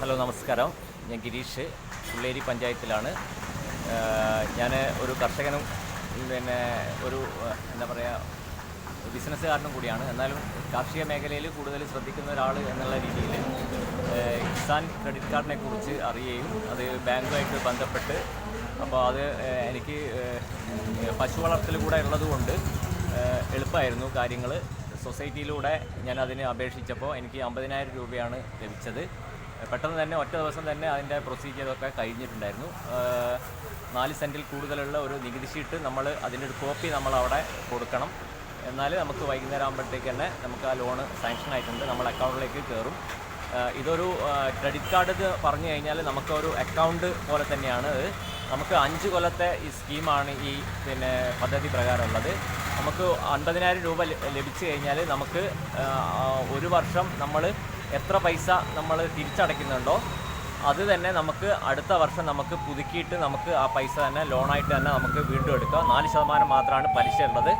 Hello നമസ്കാരം. ഞാൻ ഗിരീഷ് പുള്ളേരി പഞ്ചായത്തിലാണ്. ഞാൻ ഒരു കർഷകനും പിന്നെ ഒരു എന്താ പറയുക ബിസിനസ്സുകാരനും കൂടിയാണ്. എന്നാലും കാർഷിക മേഖലയിൽ കൂടുതൽ ശ്രദ്ധിക്കുന്ന ഒരാൾ എന്നുള്ള രീതിയിൽ കിസാൻ ക്രെഡിറ്റ് കാർഡിനെ കുറിച്ച് അറിയുകയും അത് ബാങ്കുമായിട്ട് ബന്ധപ്പെട്ട് അപ്പോൾ അത് എനിക്ക് പശു വളർത്തൽ കൂടെ ഉള്ളതുകൊണ്ട് എളുപ്പമായിരുന്നു കാര്യങ്ങൾ സൊസൈറ്റിയിലൂടെ ഞാൻ അതിന് അപേക്ഷിച്ചപ്പോൾ എനിക്ക് അമ്പതിനായിരം രൂപയാണ് ലഭിച്ചത്. പെട്ടെന്ന് തന്നെ ഒറ്റ ദിവസം തന്നെ അതിന്റെ പ്രൊസീജിയറൊക്കെ കഴിഞ്ഞിട്ടുണ്ടായിരുന്നു. നാല് സെന്റിൽ കൂടുതലുള്ള ഒരു നികുതി ഷീട്ട് നമ്മൾ അതിന്റെ ഒരു കോപ്പി നമ്മൾ അവിടെ കൊടുക്കണം. എന്നാൽ നമുക്ക് വൈകുന്നേരം ആകുമ്പോഴത്തേക്ക് തന്നെ നമുക്ക് ആ ലോണ് സാങ്ഷൻ ആയിട്ടുണ്ട്. നമ്മൾ അക്കൗണ്ടിലേക്ക് കയറും. ഇതൊരു ക്രെഡിറ്റ് കാർഡ് എന്ന് പറഞ്ഞു കഴിഞ്ഞാൽ നമുക്കൊരു അക്കൗണ്ട് പോലെ തന്നെയാണ് നമുക്ക് അഞ്ച് കൊല്ലത്തെ ഈ സ്കീമാണ് ഈ പിന്നെ പദ്ധതി പ്രകാരമുള്ളത് നമുക്ക് അൻപതിനായിരം രൂപ ലഭിച്ചു കഴിഞ്ഞാൽ നമുക്ക് ഒരു വർഷം നമ്മൾ എത്ര പൈസ നമ്മൾ തിരിച്ചടയ്ക്കുന്നുണ്ടോ അത് തന്നെ നമുക്ക് അടുത്ത വർഷം നമുക്ക് പുതുക്കിയിട്ട് നമുക്ക് ആ പൈസ തന്നെ ലോണായിട്ട് തന്നെ നമുക്ക് വീണ്ടും എടുക്കാം. നാല് ശതമാനം മാത്രമാണ് പലിശ ഉള്ളത്.